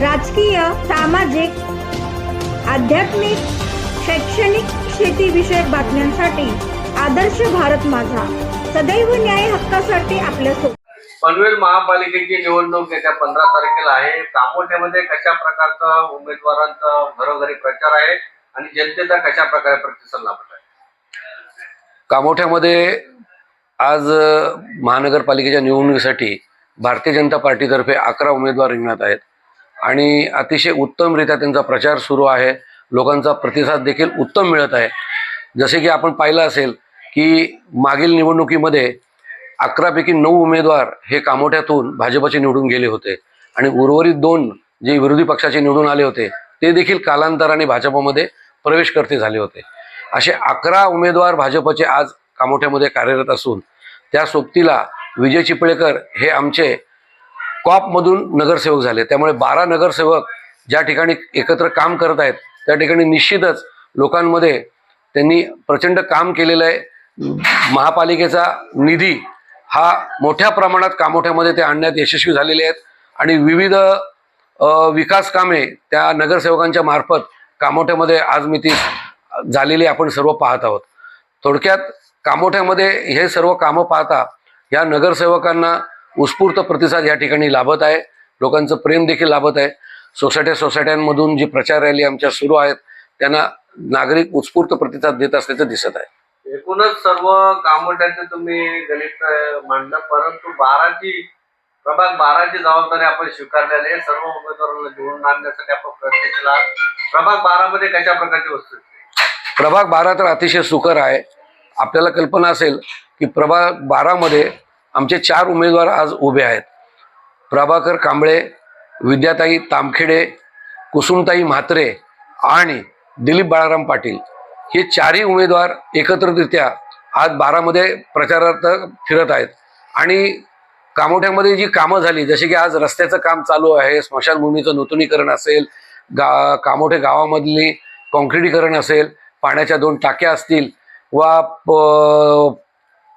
राजकीय सामाजिक आध्यात्मिक शैक्षणिक शेतीविषयक बातम्यांसाठी आदर्श भारत माझा. सदैव न्याय हक्कासाठी आपल्यासोबत पनवेल महापालिकेची निवडणूक येत्या पंधरा तारखेला आहे. कामोठ्यामध्ये कशा प्रकारचा उमेदवारांचा घरोघरी प्रचार आहे आणि जनतेचा कशा प्रकारे प्रतिसाद लाभत आहे? कामोठ्यामध्ये आज महानगरपालिकेच्या निवडणुकीसाठी भारतीय जनता पार्टीतर्फे अकरा उमेदवार रिंगणात आहेत. आणि अतिशय उत्तमरित्या त्यांचा प्रचार सुरू आहे. लोकांचा प्रतिसाद देखील उत्तम मिळत आहे. जसे की आपण पाहिलं असेल की मागील निवडणुकीमध्ये अकरापैकी नऊ उमेदवार हे कामोठ्यातून भाजपचे निवडून गेले होते. आणि उर्वरित दोन जे विरोधी पक्षाचे निवडून आले होते ते देखील कालांतराने भाजपमध्ये प्रवेशकर्ते झाले होते. असे अकरा उमेदवार भाजपचे आज कामोठ्यामध्ये कार्यरत असून त्या सोबतीला विजय चिपळेकर हे आमचे कॉपमधून नगरसेवक झाले. त्यामुळे बारा नगरसेवक ज्या ठिकाणी एकत्र काम करत आहेत त्या ठिकाणी निश्चितच लोकांमध्ये त्यांनी प्रचंड काम केलेलं आहे. महापालिकेचा निधी हा मोठ्या प्रमाणात कामोठ्यामध्ये ते आणण्यात यशस्वी झालेले आहेत आणि विविध विकास कामे त्या नगरसेवकांच्या मार्फत कामोठ्यामध्ये आज मी ती झालेली आपण सर्व पाहत आहोत. थोडक्यात कामोठ्यामध्ये हे सर्व कामं पाहता या नगरसेवकांना उत्स्फूर्त प्रतिसाद या ठिकाणी लाभत आहे. लोकांचं प्रेम देखील लाभत आहे. सोसायट्या सोसायट्यांमधून जी प्रचार रॅली आमच्या सुरू आहेत त्यांना नागरिक उत्स्फूर्त प्रतिसाद देत असल्याचं दिसत आहे. एकूणच सर्व कामोठ्याचे तुम्ही गणित मांडलं परंतु बाराची प्रभाग बाराची जबाबदारी आपण स्वीकारलेली आहे. सर्व उमेदवारांना निवडून आणण्यासाठी आपण प्रयत्न केला. प्रभाग बारामध्ये कशा प्रकारची वस्तू? प्रभाग बारा तर अतिशय सुकर आहे. आपल्याला कल्पना असेल की प्रभाग बारामध्ये आमचे चार उमेदवार आज उभे आहेत. प्रभाकर कांबळे विद्याताई तामखेडे कुसुमताई म्हात्रे आणि दिलीप बाळाराम पाटील हे चारही उमेदवार एकत्ररित्या आज बारामध्ये प्रचारार्थ फिरत आहेत. आणि कामोठ्यामध्ये जी कामं झाली जसे की आज रस्त्याचं काम चालू आहे स्मशानभूमीचं नूतनीकरण असेल गा कामोठे गावामधली कॉन्क्रिटीकरण असेल पाण्याच्या दोन टाक्या असतील वा प-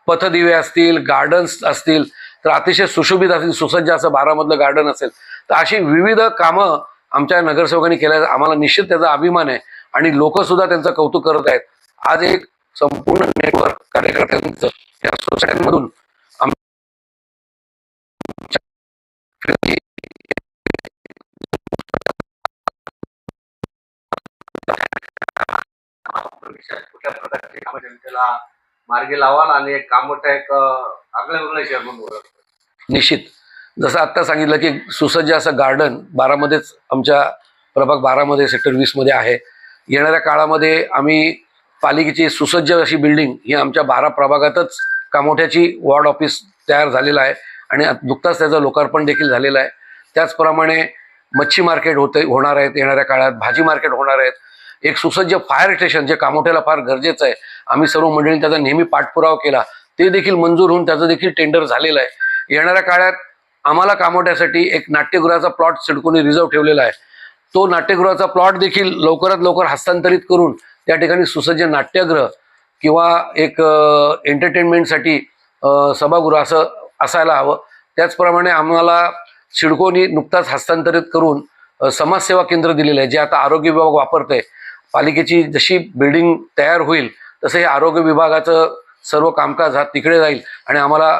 पथदिवे असतील गार्डन्स असतील तर अतिशय सुशोभित असतील सुसज्ज असं बारामधलं गार्डन असेल तर अशी विविध कामं आमच्या नगरसेवकांनी केल्या आम्हाला निश्चित त्याचा अभिमान आहे आणि लोक सुद्धा त्यांचं कौतुक करत आहेत. आज एक संपूर्ण नेटवर्क कार्यकर्त्यांचं या सोसायटीमधून कुठल्या प्रकारचे कामं जनतेला मार्गी लावाल आणि एक कामोठा एक अं, वेगळं शहर म्हणून ओळखतो निश्चित. जसं आत्ता सांगितलं की सुसज्ज असं गार्डन बारामध्येच आमच्या प्रभाग बारामध्ये सेक्टर वीसमध्ये आहे. येणाऱ्या काळामध्ये आम्ही पालिकेची सुसज्ज अशी बिल्डिंग ही आमच्या बारा प्रभागातच कामोठ्याची वॉर्ड ऑफिस तयार झालेलं आहे आणि नुकताच त्याचं लोकार्पण देखील झालेलं आहे. त्याचप्रमाणे मच्छी मार्केट होते होणार आहेत येणाऱ्या काळात भाजी मार्केट होणार आहेत. एक सुसज्ज फायर स्टेशन जे कामोठ्याला फार गरजेचं आहे. आम्ही सर्व मंडळींनी त्याचा नेहमी पाठपुरावा केला. ते देखील मंजूर होऊन त्याचं देखील टेंडर झालेलं आहे. येणाऱ्या काळात आम्हाला कामोठ्यासाठी एक नाट्यगृहाचा प्लॉट सिडकोनी रिझर्व ठेवलेला आहे. तो नाट्यगृहाचा प्लॉट देखील लवकरात लवकर हस्तांतरित करून त्या ठिकाणी सुसज्ज नाट्यगृह किंवा एक एंटरटेनमेंटसाठी सभागृह असं असायला हवं. त्याचप्रमाणे आम्हाला सिडकोनी नुकताच हस्तांतरित करून समाजसेवा केंद्र दिलेलं आहे जे आता आरोग्य विभाग वापरतंय. पालिकेची जशी बिल्डिंग तयार होईल तसं हे आरोग्य विभागाचं सर्व कामकाज हा तिकडे जाईल आणि आम्हाला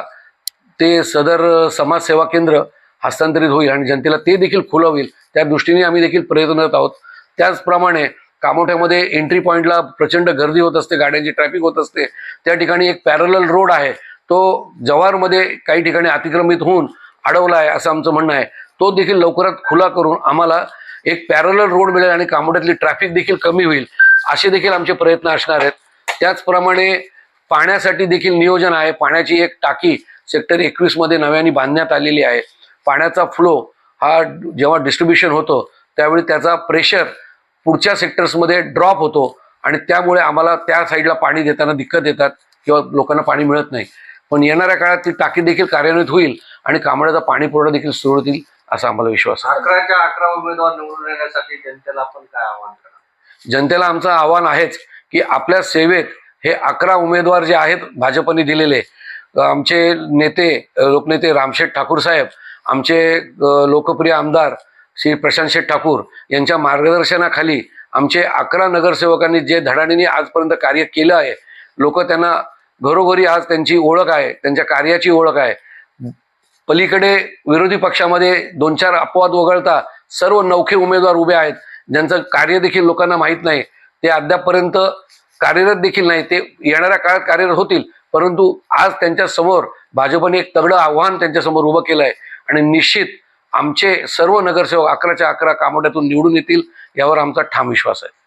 ते सदर समाजसेवा केंद्र हस्तांतरित होईल आणि जनतेला ते देखील खुलं होईल त्या दृष्टीने आम्ही देखील प्रयत्नरत आहोत. त्याचप्रमाणे कामोठ्यामध्ये एंट्री पॉईंटला प्रचंड गर्दी होत असते गाड्यांची ट्रॅफिक होत असते. त्या ठिकाणी एक पॅरल रोड आहे. तो जव्हारमध्ये काही ठिकाणी अतिक्रमित होऊन अडवला आहे असं आमचं म्हणणं आहे. तो देखील लवकरात खुला करून आम्हाला एक पॅरलर रोड मिळेल आणि कामोड्यातली ट्रॅफिक देखील कमी होईल असे देखील आमचे प्रयत्न असणार आहेत. त्याचप्रमाणे पाण्यासाठी देखील नियोजन आहे. पाण्याची एक टाकी सेक्टर एकवीसमध्ये नव्याने बांधण्यात आलेली आहे. पाण्याचा फ्लो हा जेव्हा डिस्ट्रीब्युशन होतो त्यावेळी त्याचा प्रेशर पुढच्या सेक्टर्समध्ये ड्रॉप होतो आणि त्यामुळे आम्हाला त्या साईडला पाणी देताना दिक्कत येतात किंवा लोकांना पाणी मिळत नाही. पण येणाऱ्या काळात ती टाकी देखील कार्यान्वित होईल आणि कांबळ्याचा पाणी पुरवठा देखील सुरू होतील असा आम्हाला विश्वास आहे. अकराच्या अकरा उमेदवार निवडून येण्यासाठी जनतेला आपण काय आव्हान करा जनतेला आमचं आव्हान आहेच की आपल्या सेवेत हे अकरा उमेदवार जे आहेत भाजपने दिलेले आमचे नेते लोकनेते रामशेठ ठाकूर साहेब आमचे लोकप्रिय आमदार श्री प्रशांत शेठ ठाकूर यांच्या मार्गदर्शनाखाली आमचे अकरा नगरसेवकांनी जे धडाडीने आजपर्यंत कार्य केलं आहे लोक त्यांना घरोघरी आज त्यांची ओळख आहे त्यांच्या कार्याची ओळख आहे पलीकडे विरोधी पक्षामध्ये दोन चार अपवाद वगळता सर्व नौखे उमेदवार उभे आहेत. ज्यांचं कार्य देखील लोकांना माहीत नाही ते अद्यापपर्यंत कार्यरत देखील नाही. ते येणाऱ्या काळात कार्यरत होतील. परंतु आज त्यांच्यासमोर भाजपने एक तगडं आव्हान त्यांच्यासमोर उभं केलं आहे आणि निश्चित आमचे सर्व नगरसेवक अकराच्या अकरा कामोड्यातून निवडून येतील यावर आमचा ठाम विश्वास आहे.